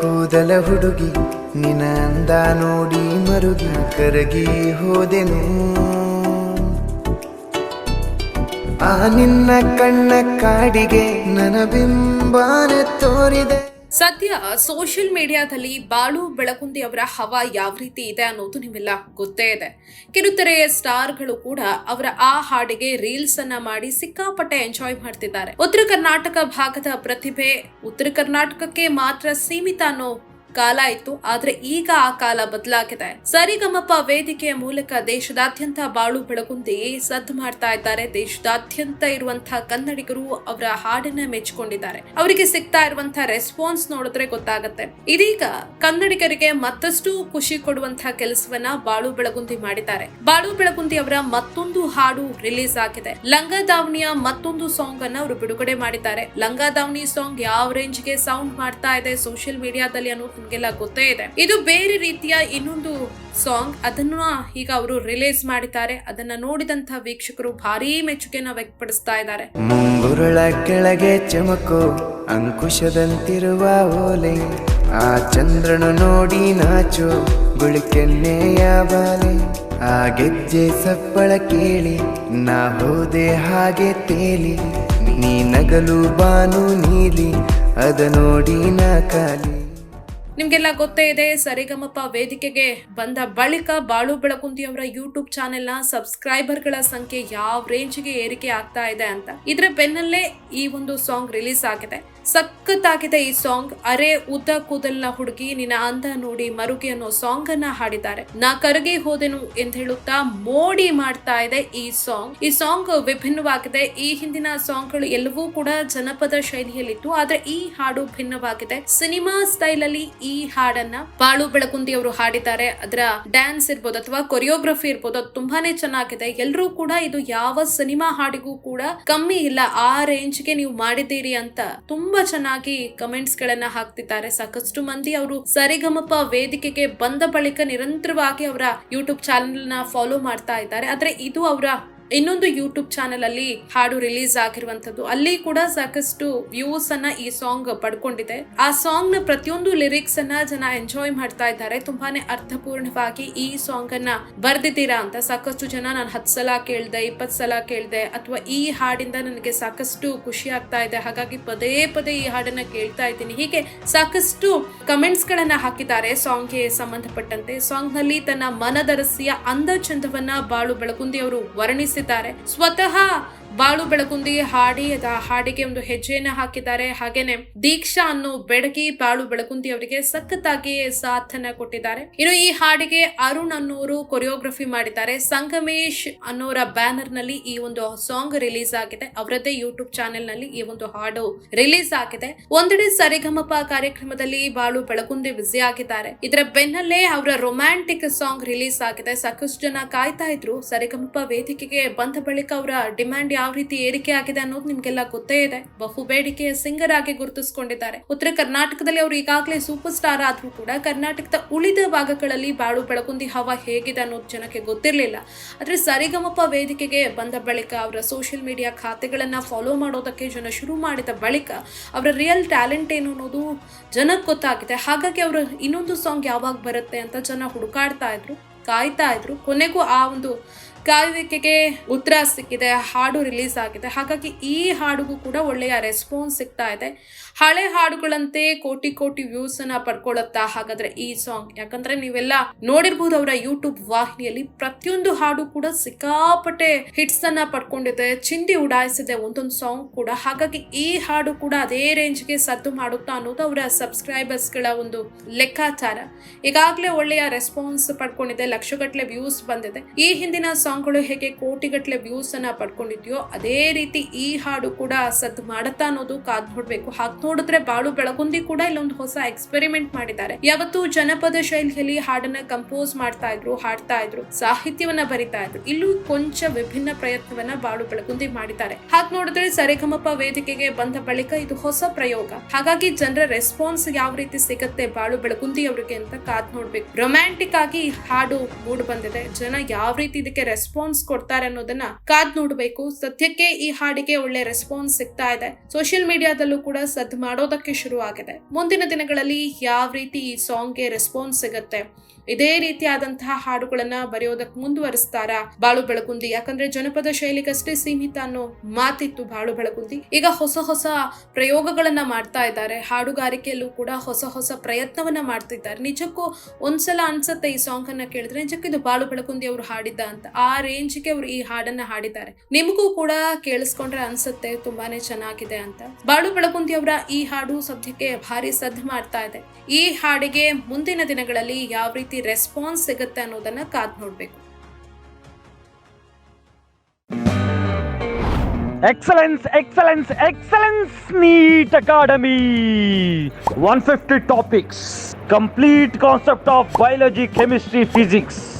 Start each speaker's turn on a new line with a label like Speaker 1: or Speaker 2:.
Speaker 1: ಕೂದಲ ಹುಡುಗಿ ನಿನ ಅಂದ ನೋಡಿ ಮರುಗಿ ಕರಗಿ ಹೋದೆನು. ಆ ನಿನ್ನ ಕಣ್ಣ ಕಾಡಿಗೆ ನನ ಬಿಂಬಾನೆ ತೋರಿದೆ.
Speaker 2: ಸದ್ಯ ಸೋಷಿಯಲ್ ಮೀಡಿಯಾದಲ್ಲಿ ಬಾಳು ಬೆಳಕುಂದಿ ಅವರ ಹವಾ ಯಾವ ರೀತಿ ಇದೆ ಅನ್ನೋದು ನಿಮ್ಮೆಲ್ಲ ಗೊತ್ತೇ ಇದೆ. ಕಿರುತೆರೆಯ ಸ್ಟಾರ್ಗಳು ಕೂಡ ಅವರ ಆ ಹಾಡಿಗೆ ರೀಲ್ಸ್ ಅನ್ನ ಮಾಡಿ ಸಿಕ್ಕಾಪಟ್ಟೆ ಎಂಜಾಯ್ ಮಾಡ್ತಿದ್ದಾರೆ. ಉತ್ತರ ಕರ್ನಾಟಕ ಭಾಗದ ಪ್ರತಿಭೆ ಉತ್ತರ ಕರ್ನಾಟಕಕ್ಕೆ ಮಾತ್ರ ಸೀಮಿತ ಅನ್ನೋ ಕಾಲ ಇತ್ತು, ಆದ್ರೆ ಈಗ ಆ ಕಾಲ ಬದಲಾಗಿದೆ ಸರಿಗಮಪ ವೇದಿಕೆಯ ಮೂಲಕ ದೇಶದಾದ್ಯಂತ ಬಾಳು ಬೆಳಗುಂದಿ ಸದ್ದು ಮಾಡ್ತಾ ಇದ್ದಾರೆ. ದೇಶದಾದ್ಯಂತ ಇರುವಂತಹ ಕನ್ನಡಿಗರು ಅವರ ಹಾಡನ್ನ ಮೆಚ್ಚಿಕೊಂಡಿದ್ದಾರೆ. ಅವರಿಗೆ ಸಿಗ್ತಾ ಇರುವಂತಹ ರೆಸ್ಪಾನ್ಸ್ ನೋಡಿದ್ರೆ ಗೊತ್ತಾಗತ್ತೆ. ಇದೀಗ ಕನ್ನಡಿಗರಿಗೆ ಮತ್ತಷ್ಟು ಖುಷಿ ಕೊಡುವಂತಹ ಕೆಲಸವನ್ನ ಬಾಳು ಬೆಳಗುಂದಿ ಮಾಡಿದ್ದಾರೆ. ಬಾಳು ಬೆಳಗುಂದಿ ಅವರ ಮತ್ತೊಂದು ಹಾಡು ರಿಲೀಸ್ ಆಗಿದೆ. ಲಂಗ ದಾವಣಿಯ ಮತ್ತೊಂದು ಸಾಂಗ್ ಅನ್ನ ಅವರು ಬಿಡುಗಡೆ ಮಾಡಿದ್ದಾರೆ. ಲಂಗ ದಾವಣಿ ಸಾಂಗ್ ಯಾವ ರೇಂಜ್ಗೆ ಸೌಂಡ್ ಮಾಡ್ತಾ ಇದೆ ಸೋಷಿಯಲ್ ಮೀಡಿಯಾದಲ್ಲಿ ಅನ್ನೋದು ನಿಮ್ಗೆಲ್ಲ ಗೊತ್ತೇ ಇದೆ. ಇದು ಬೇರೆ ರೀತಿಯ ಇನ್ನೊಂದು ಸಾಂಗ್. ಅದನ್ನ ಈಗ ಅವರು ರಿಲೀಸ್ ಮಾಡಿದ್ದಾರೆ. ಅದನ್ನ ನೋಡಿದಂತ ವೀಕ್ಷಕರು ಭಾರಿ ಮೆಚ್ಚುಗೆನ ವ್ಯಕ್ತಪಡಿಸ್ತಾ ಇದ್ದಾರೆ.
Speaker 1: ಮುಂಗುರುಳ ಕೆಳಗೆ ಚಮಕು, ಅಂಕುಶದಂತಿರುವ ಓಲೆ, ಆ ಚಂದ್ರನು ನೋಡಿ ನಾಚು ಗುಳಿಕೆನ್ನೆಯ ಬಾಲೆ ಆ ಗೆಜ್ಜೆ ಸಪ್ಪಳ ಕೇಳಿ, ನಾ ಹೋದೆ ಹಾಗೆ ತೇಲಿ, ನೀ ನಗಲು ಬಾನು ನೀಲಿ, ಅದ ನೋಡಿ ನಾ ಕಾಲಿ.
Speaker 2: ನಿಮ್ಗೆಲ್ಲ ಗೊತ್ತೇ ಇದೆ, ಸರಿಗಮಪ ವೇದಿಕೆಗೆ ಬಂದ ಬಳಿಕ ಬಾಳು ಬೆಳಕುಂದಿ ಅವರ ಯೂಟ್ಯೂಬ್ ಚಾನೆಲ್ನ ಸಬ್ಸ್ಕ್ರೈಬರ್ಗಳ ಸಂಖ್ಯೆ ಯಾವ ರೇಂಜ್ಗೆ ಏರಿಕೆ ಆಗ್ತಾ ಇದೆ ಅಂತ. ಇದ್ರ ಬೆನ್ನಲ್ಲೇ ಈ ಒಂದು ಸಾಂಗ್ ರಿಲೀಸ್ ಆಗಿದೆ. ಸಖತ್ತಾಗಿದೆ ಈ ಸಾಂಗ್. ಅರೆ ಉದ್ದ ಕೂದಲ್ನ ಹುಡುಗಿ ನಿನ್ನ ಅಂದ ನೋಡಿ ಮರುಗಿ ಅನ್ನೋ ಸಾಂಗ್ ಅನ್ನ ಹಾಡಿದ್ದಾರೆ. ನಾ ಕರಗಿ ಹೋದೆನು ಎಂದು ಹೇಳುತ್ತಾ ಮೋಡಿ ಮಾಡ್ತಾ ಇದೆ ಈ ಸಾಂಗ್. ಈ ಸಾಂಗ್ ವಿಭಿನ್ನವಾಗಿದೆ. ಈ ಹಿಂದಿನ ಸಾಂಗ್ಗಳು ಎಲ್ಲವೂ ಕೂಡ ಜನಪದ ಶೈಲಿಯಲ್ಲಿತ್ತು. ಆದ್ರೆ ಈ ಹಾಡು ಭಿನ್ನವಾಗಿದೆ. ಸಿನಿಮಾ ಸ್ಟೈಲ್ ಅಲ್ಲಿ ಹಾಡನ್ನ ಬಾಳು ಬೆಳಕುಂದಿ ಅವರು ಹಾಡಿದ್ದಾರೆ. ಅದರ ಡ್ಯಾನ್ಸ್ ಇರ್ಬೋದು ಅಥವಾ ಕೊರಿಯೋಗ್ರಫಿ ಇರ್ಬೋದು, ಅದು ತುಂಬಾನೇ ಚೆನ್ನಾಗಿದೆ. ಎಲ್ಲರೂ ಕೂಡ ಇದು ಯಾವ ಸಿನಿಮಾ ಹಾಡಿಗೂ ಕೂಡ ಕಮ್ಮಿ ಇಲ್ಲ. ಆ ರೇಂಜ್ಗೆ ನೀವು ಮಾಡಿದ್ದೀರಿ ಅಂತ ತುಂಬಾ ಚೆನ್ನಾಗಿ ಕಮೆಂಟ್ಸ್ ಗಳನ್ನ ಹಾಕ್ತಿದ್ದಾರೆ. ಸಾಕಷ್ಟು ಮಂದಿ ಅವರು ಸರಿಗಮಪ ವೇದಿಕೆಗೆ ಬಂದ ಬಳಿಕ ನಿರಂತರವಾಗಿ ಅವರ ಯೂಟ್ಯೂಬ್ ಚಾನೆಲ್ನ ಫಾಲೋ ಮಾಡ್ತಾ ಇದ್ದಾರೆ. ಆದ್ರೆ ಇದು ಅವರ ಇನ್ನೊಂದು ಯೂಟ್ಯೂಬ್ ಚಾನೆಲ್ ಅಲ್ಲಿ ಹಾಡು ರಿಲೀಸ್ ಆಗಿರುವಂತದ್ದು ಅಲ್ಲಿ ಕೂಡ ಸಾಕಷ್ಟು ವ್ಯೂಸ್ ಅನ್ನ ಈ ಸಾಂಗ್ ಪಡ್ಕೊಂಡಿದೆ. ಆ ಸಾಂಗ್ನ ಪ್ರತಿಯೊಂದು ಲಿರಿಕ್ಸ್ ಅನ್ನ ಜನ ಎಂಜಾಯ್ ಮಾಡ್ತಾ ಇದ್ದಾರೆ. ತುಂಬಾನೇ ಅರ್ಥಪೂರ್ಣವಾಗಿ ಈ ಸಾಂಗ್ ಅನ್ನ ಬರ್ದಿದ್ದೀರಾ ಅಂತ ಸಾಕಷ್ಟು ಜನ ನಾನು ಹತ್ತು ಸಲ ಕೇಳ್ದೆ, ಇಪ್ಪತ್ತು ಸಲ ಕೇಳ್ದೆ, ಅಥವಾ ಈ ಹಾಡಿಂದ ನನಗೆ ಸಾಕಷ್ಟು ಖುಷಿ ಆಗ್ತಾ ಇದೆ. ಹಾಗಾಗಿ ಪದೇ ಪದೇ ಈ ಹಾಡನ್ನ ಕೇಳ್ತಾ ಇದ್ದೀನಿ. ಹೀಗೆ ಸಾಕಷ್ಟು ಕಮೆಂಟ್ಸ್ ಗಳನ್ನ ಹಾಕಿದ್ದಾರೆ ಸಾಂಗ್ಗೆ ಸಂಬಂಧಪಟ್ಟಂತೆ. ಸಾಂಗ್ನಲ್ಲಿ ತನ್ನ ಮನದರಸಿಯ ಅಂದ ಚಂದವನ್ನ ಬಾಳು ಬೆಳಗುಂದಿ ಅವರು ವರ್ಣಿಸಿದ್ದಾರೆ ಸ್ವತಃ ಬಾಳು ಬೆಳಕುಂದಿ ಹಾಡಿ ಅಥವಾ ಹಾಡಿಗೆ ಒಂದು ಹೆಜ್ಜೆಯನ್ನು ಹಾಕಿದ್ದಾರೆ. ಹಾಗೇನೆ ದೀಕ್ಷಾ ಅನ್ನೋ ಬೆಡಗಿ ಬಾಳು ಬೆಳಕುಂದಿ ಅವರಿಗೆ ಸಖತ್ತಾಗಿ ಸಾಥನ ಕೊಟ್ಟಿದ್ದಾರೆ. ಇನ್ನು ಈ ಹಾಡಿಗೆ ಅರುಣ್ ಅನ್ನೋರು ಕೊರಿಯೋಗ್ರಫಿ ಮಾಡಿದ್ದಾರೆ. ಸಂಗಮೇಶ್ ಅನ್ನೋರ ಬ್ಯಾನರ್ನಲ್ಲಿ ಈ ಒಂದು ಸಾಂಗ್ ರಿಲೀಸ್ ಆಗಿದೆ. ಅವರದ್ದೇ ಯೂಟ್ಯೂಬ್ ಚಾನೆಲ್ನಲ್ಲಿ ಈ ಒಂದು ಹಾಡು ರಿಲೀಸ್ ಆಗಿದೆ. ಒಂದೆಡೆ ಸರಿಗಮಪ ಕಾರ್ಯಕ್ರಮದಲ್ಲಿ ಬಾಳು ಬೆಳಕುಂದಿ ಬ್ಯುಸಿ ಆಗಿದ್ದಾರೆ. ಇದರ ಬೆನ್ನಲ್ಲೇ ಅವರ ರೊಮ್ಯಾಂಟಿಕ್ ಸಾಂಗ್ ರಿಲೀಸ್ ಆಗಿದೆ. ಸಾಕಷ್ಟು ಜನ ಕಾಯ್ತಾ ಇದ್ರು. ಸರಿಗಮಪ ವೇದಿಕೆಗೆ ಬಂದ ಬಳಿಕ ಅವರ ಡಿಮ್ಯಾಂಡ್ ಯಾವ ರೀತಿ ಏರಿಕೆ ಆಗಿದೆ ಅನ್ನೋದು ನಿಮ್ಗೆಲ್ಲ ಗೊತ್ತೇ ಇದೆ. ಬಹು ಬೇಡಿಕೆಯ ಸಿಂಗರ್ ಆಗಿ ಗುರುತಿಸಿಕೊಂಡಿದ್ದಾರೆ. ಉತ್ತರ ಕರ್ನಾಟಕದಲ್ಲಿ ಅವರು ಈಗಾಗಲೇ ಸೂಪರ್ ಸ್ಟಾರ್ ಆದ್ರೂ ಕೂಡ ಕರ್ನಾಟಕದ ಉಳಿದ ಭಾಗಗಳಲ್ಲಿ ಬಾಳು ಬೆಳಕುಂದಿ ಹವಾ ಹೇಗಿದೆ ಅನ್ನೋದು ಜನಕ್ಕೆ ಗೊತ್ತಿರಲಿಲ್ಲ. ಆದ್ರೆ ಸರಿಗಮಪ ವೇದಿಕೆಗೆ ಬಂದ ಬಳಿಕ ಅವರ ಸೋಷಿಯಲ್ ಮೀಡಿಯಾ ಖಾತೆಗಳನ್ನ ಫಾಲೋ ಮಾಡೋದಕ್ಕೆ ಜನ ಶುರು ಮಾಡಿದ ಬಳಿಕ ಅವರ ರಿಯಲ್ ಟ್ಯಾಲೆಂಟ್ ಏನು ಅನ್ನೋದು ಜನಕ್ಕೆ ಗೊತ್ತಾಗಿದೆ. ಹಾಗಾಗಿ ಅವರು ಇನ್ನೊಂದು ಸಾಂಗ್ ಯಾವಾಗ ಬರುತ್ತೆ ಅಂತ ಜನ ಹುಡುಕಾಡ್ತಾ ಇದ್ರು, ಕಾಯ್ತಾ ಇದ್ರು. ಕೊನೆಗೂ ಆ ಒಂದು ಕಾಯುವಿಕೆಗೆ ಉತ್ತರ ಸಿಕ್ಕಿದೆ, ಹಾಡು ರಿಲೀಸ್ ಆಗಿದೆ. ಹಾಗಾಗಿ ಈ ಹಾಡಿಗೂ ಕೂಡ ಒಳ್ಳೆಯ ರೆಸ್ಪಾನ್ಸ್ ಸಿಗ್ತಾ ಇದೆ. ಹಳೆ ಹಾಡುಗಳಂತೆ ಕೋಟಿ ಕೋಟಿ ವ್ಯೂಸ್ ಅನ್ನ ಪಡ್ಕೊಳ್ಳುತ್ತಾ ಹಾಗಾದ್ರೆ ಈ ಸಾಂಗ್ ಯಾಕಂದ್ರೆ ನೀವೆಲ್ಲ ನೋಡಿರ್ಬೋದು ಅವರ ಯೂಟ್ಯೂಬ್ ವಾಹಿನಿಯಲ್ಲಿ ಪ್ರತಿಯೊಂದು ಹಾಡು ಕೂಡ ಸಿಕ್ಕಾಪಟ್ಟೆ ಹಿಟ್ಸ್ ಅನ್ನ ಪಡ್ಕೊಂಡಿದೆ, ಚಿಂದಿ ಉಡಾಯಿಸಿದೆ ಒಂದೊಂದು ಸಾಂಗ್ ಕೂಡ. ಹಾಗಾಗಿ ಈ ಹಾಡು ಕೂಡ ಅದೇ ರೇಂಜ್ಗೆ ಸದ್ದು ಮಾಡುತ್ತಾ ಅನ್ನೋದು ಅವರ ಸಬ್ಸ್ಕ್ರೈಬರ್ಸ್ಗಳ ಒಂದು ಲೆಕ್ಕಾಚಾರ. ಈಗಾಗಲೇ ಒಳ್ಳೆಯ ರೆಸ್ಪಾನ್ಸ್ ಪಡ್ಕೊಂಡಿದೆ, ಲಕ್ಷಗಟ್ಟಲೆ ವ್ಯೂಸ್ ಬಂದಿದೆ. ಈ ಹಿಂದಿನ ಸಾಂಗ್ಗಳು ಹೇಗೆ ಕೋಟಿಗಟ್ಟಲೆ ವ್ಯೂಸ್ ಅನ್ನ ಪಡ್ಕೊಂಡಿದ್ಯೋ ಅದೇ ರೀತಿ ಈ ಹಾಡು ಕೂಡ ಸದ್ದು ಮಾಡುತ್ತಾ ಅನ್ನೋದು ಕಾದ್ ನೋಡ್ಬೇಕು. ಹಾಗೆ ನೋಡಿದ್ರೆ ಬಾಳು ಬೆಳಗುಂದಿ ಕೂಡ ಇಲ್ಲೊಂದು ಹೊಸ ಎಕ್ಸ್ಪೆರಿಮೆಂಟ್ ಮಾಡಿದ್ದಾರೆ. ಯಾವತ್ತು ಜನಪದ ಶೈಲಿಯಲ್ಲಿ ಹಾಡನ್ನ ಕಂಪೋಸ್ ಮಾಡ್ತಾ ಇದ್ರು, ಹಾಡ್ತಾ ಇದ್ರು, ಸಾಹಿತ್ಯವನ್ನ ಬರಿತಾ ಇದ್ರು. ಇಲ್ಲೂ ಕೊಂಚ ವಿಭಿನ್ನ ಪ್ರಯತ್ನವನ್ನ ಬಾಳು ಬೆಳಗುಂದಿ ಮಾಡಿದ್ದಾರೆ. ಹಾಗೆ ನೋಡಿದ್ರೆ ಸರಿಗಮಪ ವೇದಿಕೆಗೆ ಬಂದ ಬಳಿಕ ಇದು ಹೊಸ ಪ್ರಯೋಗ. ಹಾಗಾಗಿ ಜನರ ರೆಸ್ಪಾನ್ಸ್ ಯಾವ ರೀತಿ ಸಿಗತ್ತೆ ಬಾಳು ಬೆಳಗುಂದಿ ಅವರಿಗೆ ಅಂತ ಕಾದ್ ನೋಡ್ಬೇಕು. ರೊಮ್ಯಾಂಟಿಕ್ ಆಗಿ ಹಾಡು ಮೂಡ್ ಬಂದಿದೆ. ಜನ ಯಾವ ರೀತಿ ಇದಕ್ಕೆ ರೆಸ್ಪಾನ್ಸ್ ಕೊಡ್ತಾರೆ ಅನ್ನೋದನ್ನ ಕಾದ್ ನೋಡ್ಬೇಕು. ಸದ್ಯಕ್ಕೆ ಈ ಹಾಡಿಗೆ ಒಳ್ಳೆ ರೆಸ್ಪಾನ್ಸ್ ಸಿಗ್ತಾ ಇದೆ. ಸೋಷಿಯಲ್ ಮೀಡಿಯಾದಲ್ಲೂ ಕೂಡ ಸದ್ ಮಾಡೋದಕ್ಕೆ ಶುರು ಆಗಿದೆ ಮುಂದಿನ ದಿನಗಳಲ್ಲಿ ಯಾವ ರೀತಿ ಈ ಸಾಂಗ್ಗೆ ರೆಸ್ಪಾನ್ಸ್ ಸಿಗುತ್ತೆ? ಇದೇ ರೀತಿಯಾದಂತಹ ಹಾಡುಗಳನ್ನ ಬರೆಯೋದಕ್ಕೆ ಮುಂದುವರಿಸ್ತಾರ ಬಾಳು ಬೆಳಕುಂದಿ? ಯಾಕಂದ್ರೆ ಜನಪದ ಶೈಲಿಗಷ್ಟೇ ಸೀಮಿತ ಅನ್ನೋ ಮಾತಿತ್ತು ಬಾಳು ಬೆಳಕುಂದಿ. ಈಗ ಹೊಸ ಹೊಸ ಪ್ರಯೋಗಗಳನ್ನ ಮಾಡ್ತಾ ಇದ್ದಾರೆ. ಹಾಡುಗಾರಿಕೆಯಲ್ಲೂ ಕೂಡ ಹೊಸ ಹೊಸ ಪ್ರಯತ್ನವನ್ನ ಮಾಡ್ತಿದ್ದಾರೆ. ನಿಜಕ್ಕೂ ಒಂದ್ಸಲ ಅನ್ಸುತ್ತೆ ಈ ಸಾಂಗ್ ಅನ್ನ ಕೇಳಿದ್ರೆ. ನಿಜಕ್ಕೂ ಇದು ಬಾಳು ಬೆಳಕುಂದಿ ಅವರು ಹಾಡಿದ್ದ ಅಂತ. ಆ ರೇಂಜ್ಗೆ ಅವರು ಈ ಹಾಡನ್ನ ಹಾಡಿದ್ದಾರೆ. ನಿಮಗೂ ಕೂಡ ಕೇಳಿಸ್ಕೊಂಡ್ರೆ ಅನ್ಸುತ್ತೆ ತುಂಬಾನೇ ಚೆನ್ನಾಗಿದೆ ಅಂತ. ಬಾಳು ಬೆಳಗುಂದಿ ಅವರ ಈ ಹಾಡು ಸದ್ಯಕ್ಕೆ ಭಾರಿ ಸದ್ದು ಮಾಡ್ತಾ ಇದೆ. ಈ ಹಾಡಿಗೆ ಮುಂದಿನ ದಿನಗಳಲ್ಲಿ ಯಾವ ರೀತಿ ರೆಸ್ಪಾನ್ಸ್ ಸಿಗುತ್ತೆ ಅನ್ನೋದನ್ನ ಕಾದ್ ನೋಡ್ಬೇಕು.
Speaker 3: Excellence, excellence, excellence, NEET Academy. 150 topics, complete concept of biology, chemistry, physics.